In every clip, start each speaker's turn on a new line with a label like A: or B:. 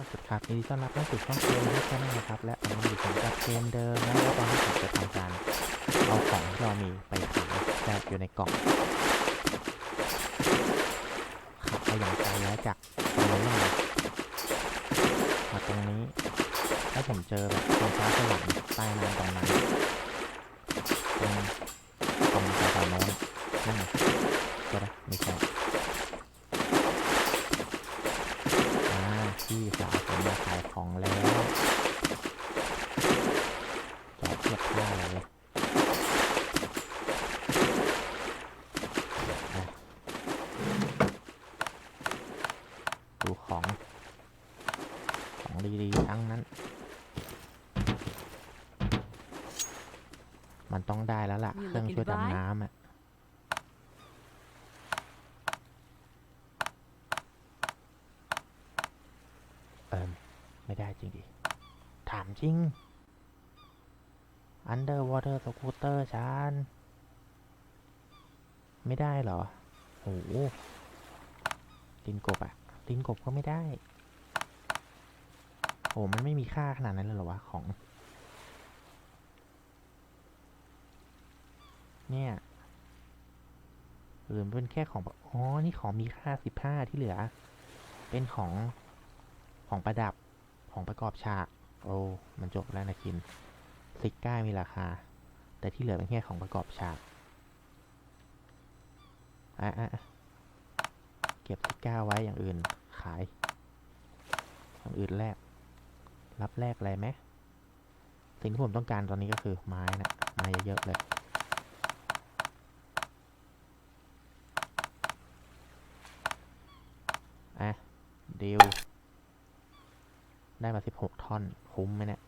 A: สวัสดีครับยินดีต้อนรับเข้าสู่ช่องเกมนะชาแนนะครับ และวันนี้ผมกับเกมเดิมนะแล้วตอนนี้ผมจะทำการเอาของที่เรามีไปขายแจกอยู่ในกล่องขับไปอย่างไกลแล้วจากตรงนู้มาตรงนี้แล้วผมเจอแบบชิงช้าสวรรค์ใต้น้ำตรงนั้นตรง อดเทียบท่าเลยอะดูของ ของดีๆทั้งนั้น มันต้องได้แล้วล่ะ
B: You
A: เครื่อง
B: looking
A: ช่วย
B: to buy?
A: ดำน้ำอะเอิมไม่ได้จริงดิ ถามจริง Underwater Scooter ชานไม่ได้เหรอ โอ้โหตีนกบอะตีนกบก็ไม่ได้ โอ้มันไม่มีค่าขนาดนั้นเลยเหรอวะ ของ เนี่ยหรือเป็นแค่ของแบบอ๋อ นี่ของมีค่าสิบห้าที่เหลือ เป็นของ ของประดับ ของประกอบฉาก โอ้ มันจบแล้วนะคิน ซิก้ามีราคา แต่ที่เหลือเป็นแค่ของประกอบฉากอะอะเก็บซิก้าไว้อย่างอื่นขาย อย่างอื่นแลกรับแลกอะไรไหมสิ่งที่ผมต้องการตอนนี้ก็คือไม้นะไม้เยอะๆเลยอะดีลได้มาสิบหกท่อน คุ้มไหมเนี่ย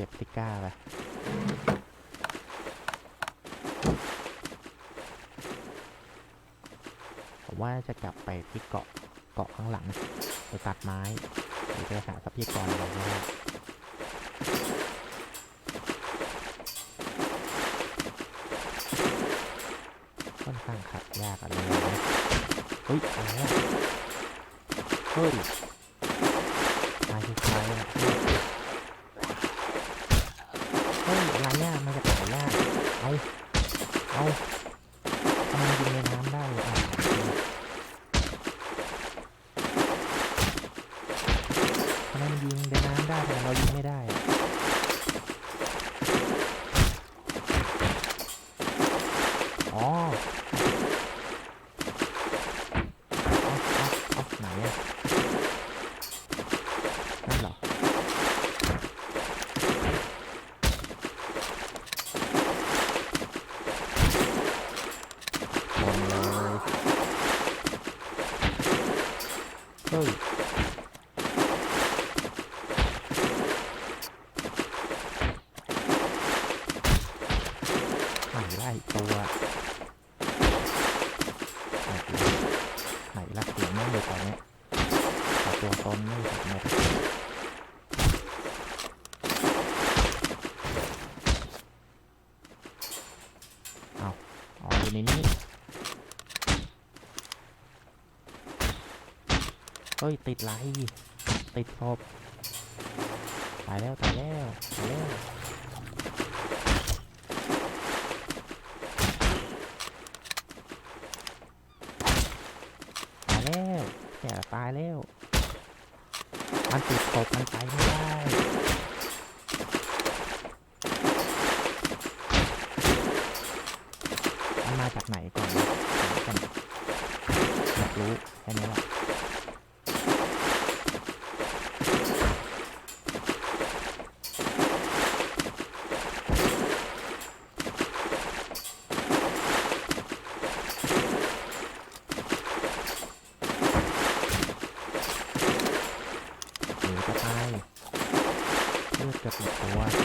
A: ก็บซิก้าไปผมว่าจะกลับไปที่เกาะเกาะข้างหลังไปตัดไม้หรือไปหาทรัพยากรอะไรก็ได้ค่อนข้างขับยากอะไรเลยนะเฮ้ยอะไรอะเฮ้ย เสียงแม่งอยู่ตอนเนี้ยแต่ตัวตอนไม่เห็นเลยเอาอ๋ออยู่ในนี้เฮ้ย ติดไรติดศพตายแล้ว ตายแล้ว ตายแล้ว ตาย แก่ตายแล้ว มันติดตกมันไปไม่ได้มันมาจากไหนก่อนนะถามก่อนอยากรู้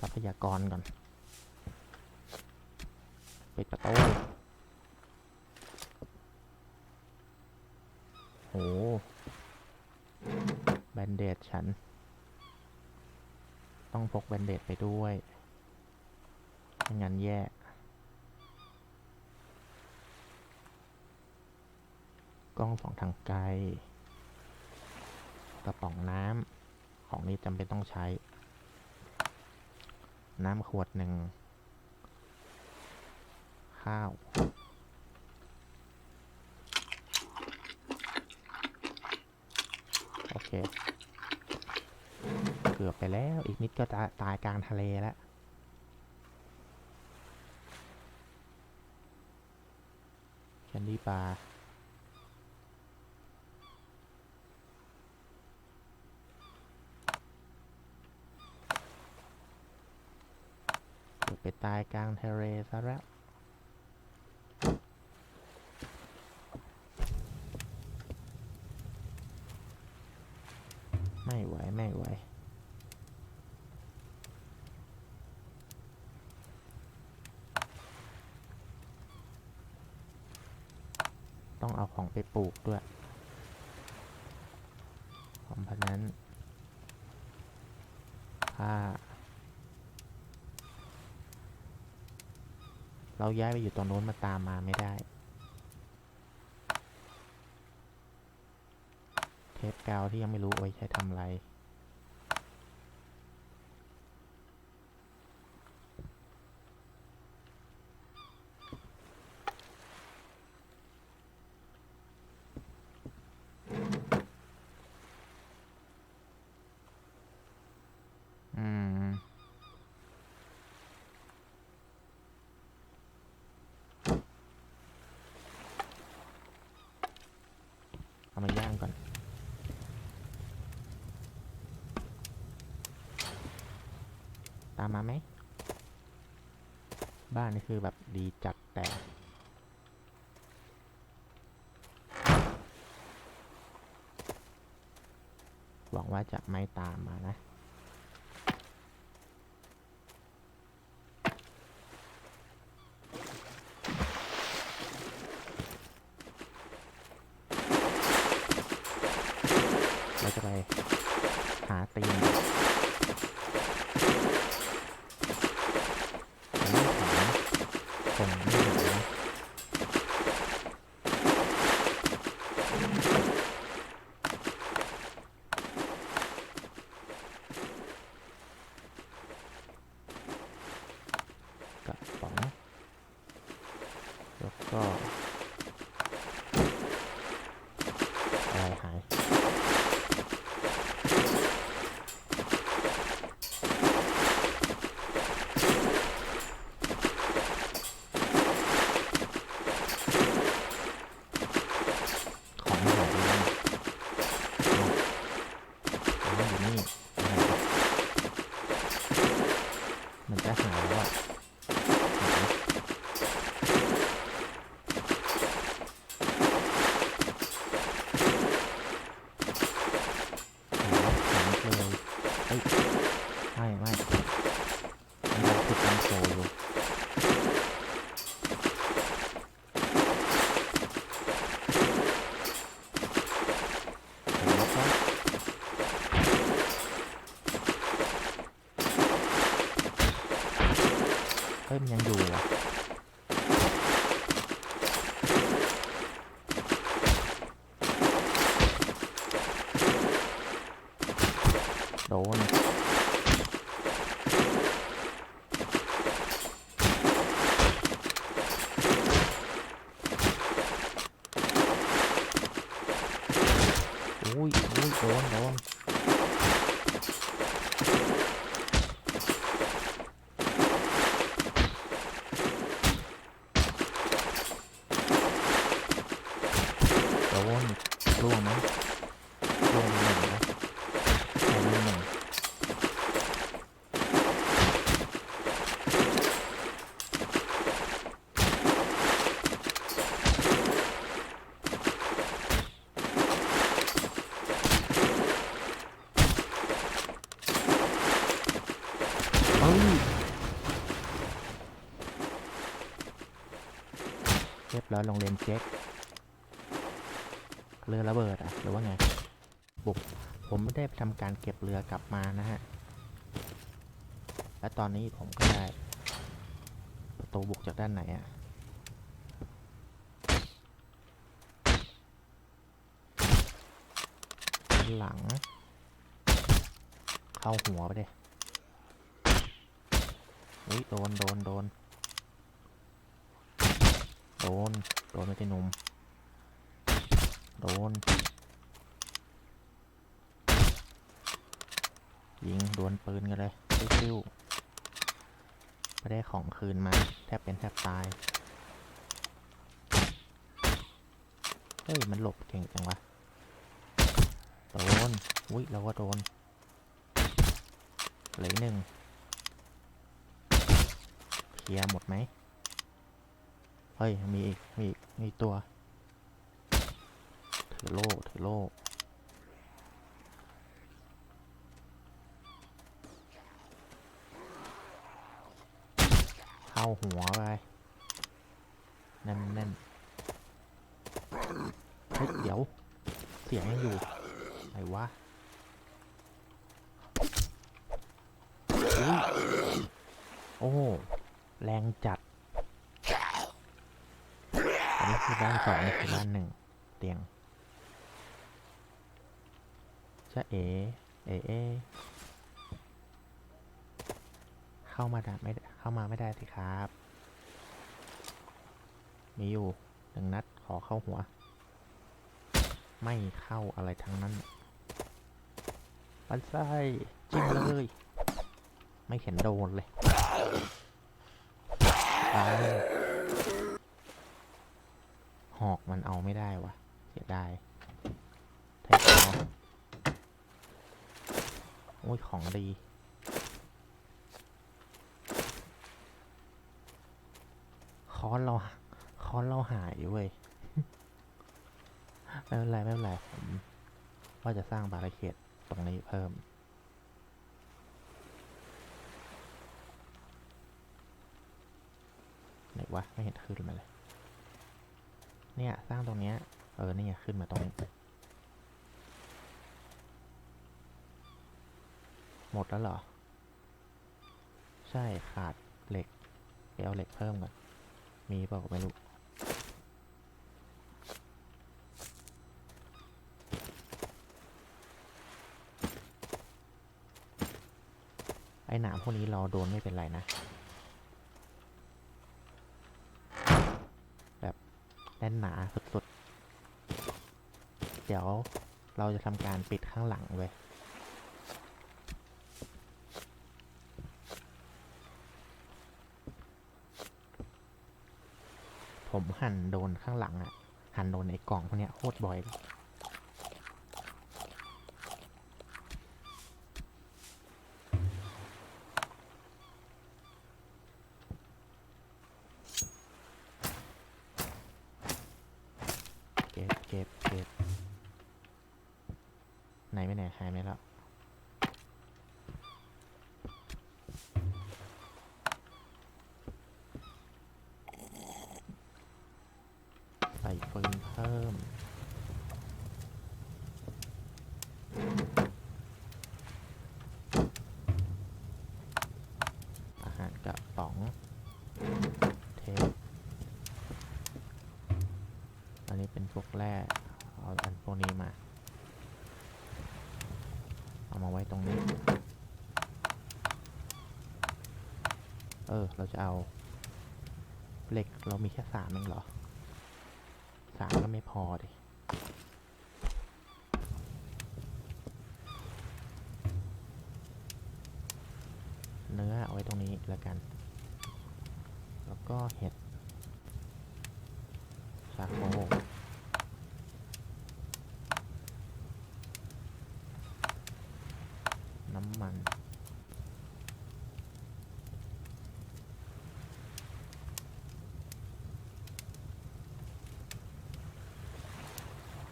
A: ทรัพยากรก่อน ปิดประตูโหแบนเดดฉัน ต้องพกแบนเดดไปด้วยไม่งั้นแย่กล้องสองทางไกล กระป๋องน้ำของนี้จำเป็นต้องใช้ น้ำขวดหนึ่ง ข้าว โอเค เกือบไปแล้ว อีกนิดก็จะตายกลางทะเลแล้วแคนดี้บาร์เกือบ ไปตายกลางทะเลซะแล้วไม่ไหว ไม่ไหวต้องเอาของไปปลูกด้วยของพันนั้นถ้า เราย้ายไปอยู่ตรงโน้นมาตามมาไม่ได้เทปกาวที่ยังไม่รู้ไว้ใช้ทำอะไร เอามาย่างก่อนตามมาไหม บ้านนี่คือแบบดีจัดแต่หวังว่าจะไม่ตามมานะ เราจะไปหาตีนแต่เรื่องของคงไม่หานะกระป๋องแล้วก็ อะไรหาย ของมันหายไปแล้วนี่เอาเอาอยู่นี่เอาไหนวะมันจะหายแล้วอะหายแล้วหายเลยเอ้ยไม่ไม่มันยังติดตันโซอยู่ แล้วก็ เฮ้ยมันยังอยู่อะโดน ฮ้ย เรียบร้อยโรงเรียนเช็คเรือระเบิดอะหรือว่าไง บุก ผมไม่ได้ไปทำการเก็บเรือกลับมานะฮะ และตอนนี้ผมก็ได้ ประตูบุกจากด้านไหนอะหลัง เข้าหัวไปเลยอุ้ยโดน โดน โดน โดน โดนไม่ใช่นม โดน ยิง ดวลปืนกันเลยซิ้วไปได้ของคืนมา แทบเป็นแทบตาย เฮ้ย มันหลบเก่งจังวะ โดน อุ้ย เราก็โดนเหลือหนึ่งเคลียร์หมดไหม เฮ้ย มีอีก มีอีก มีตัวถือโล่ถือโล่เข้าหัวไปแน่นแน่นเฮ้ย เดี๋ยว เสียงยังอยู่ไหนวะโอ้ แรงจัด อันนี้ คือบ้านสองนี่คือบ้านหนึ่งเตียงจะเอเอเอเข้ามาได้ไม่เข้ามาไม่ได้สิครับ มีอยู่หนึ่งนัดขอเข้าหัว ไม่เข้าอะไรทั้งนั้นปันไส้จิ้มเลยไม่เห็นโดนเลยตาย หอกมันเอาไม่ได้วะเสียดายไทยอโอ้ย ของดี คอนเรา คอนเราหายเว้ย ไม่เป็นไร ไม่เป็นไร ผมว่าจะสร้างบาริเคดตรงนี้เพิ่มไหนวะ ไม่เห็นขึ้นมาเลย เนี่ยสร้างตรงเนี้ยเออนี่ไงขึ้นมาตรงนี้หมดแล้วเหรอ ใช่ขาดเหล็กไปเอาเหล็กเพิ่มก่อนมีเปล่าไม่รู้ไอ้หนามพวกนี้เราโดนไม่เป็นไรนะ แบบ แน่นหนาสุดๆ เดี๋ยวเราจะทำการปิดข้างหลังเว้ยผมหั่นโดนข้างหลังอะหั่นโดนไอ้กล่องพวกเนี้ยโคตรบ่อยเลยเก็บเก็บเก็บ ไหนไม่ไหนหายไหมแล้ว ใส่ฟืนเพิ่ม อาหารกระป๋อง เทป อันนี้เป็นพวกแร่ เอาอันพวกนี้มา เอามาไว้ตรงนี้ เออ เราจะเอาเหล็กเรามีแค่สามเองเหรอสามก็ไม่พอดิเนื้อเอาไว้ตรงนี้แล้วกัน แล้วก็เห็ดสาโคน้ำมัน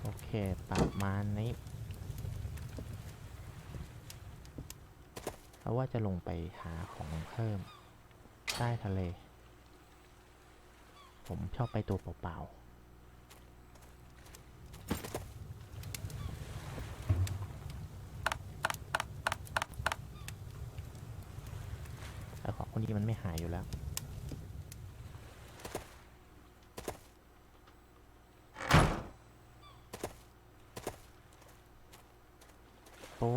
A: โอเคประมาณนี้เพราะว่าจะลงไปหาของเพิ่มใต้ทะเล ผมชอบไปตัวเปล่าๆแต่ของคนนี้มันไม่หายอยู่แล้ว โอ้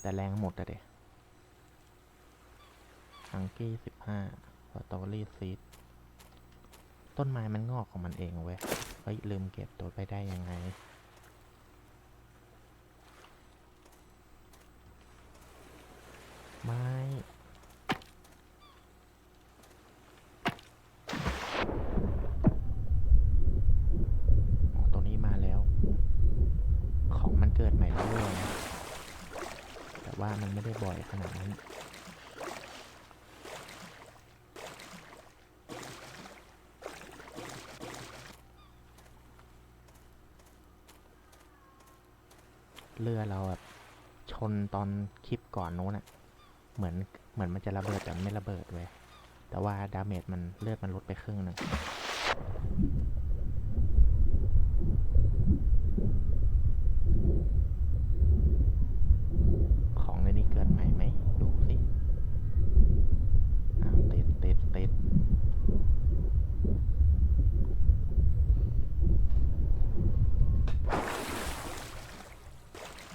A: แต่แรงหมดอะเด็อังกี้สิบห้าสตอเบอรี่ซีด ต้นไม้มันงอกของมันเองเว้ย เฮ้ย ลืมเก็บตัวไปได้ยังไง ไม้ อ๋อตัวนี้มาแล้ว ของมัน เกิดใหม่เรื่อยๆนะแต่ว่ามันไม่ได้บ่อยขนาดนั้นเรือเราแบบชนตอนคลิปก่อนนู้นอะเหมือนเหมือนมันจะระเบิดแต่ไม่ระเบิดเว้ยแต่ว่าดาเมจมันเลือดมันลดไปครึ่งหนึ่งในนี้เกิดใหม่ไหม ดูสิอ้าวติดติดติด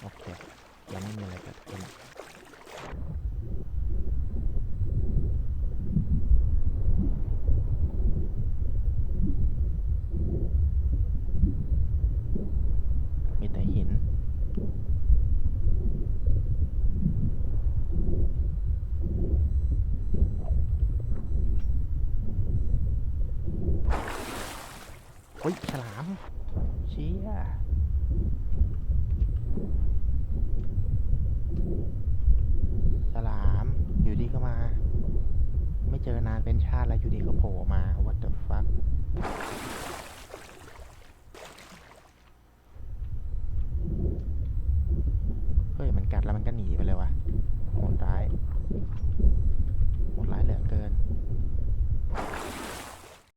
A: โอเค ยังไม่มีอะไรเกิดขึ้น มีแต่หิน โอ้ยฉลาม เชี่ยฉลาม อยู่ดีก็มา ไม่เจอนานเป็นชาติแล้วอยู่ดีก็โผล่มา what the fuck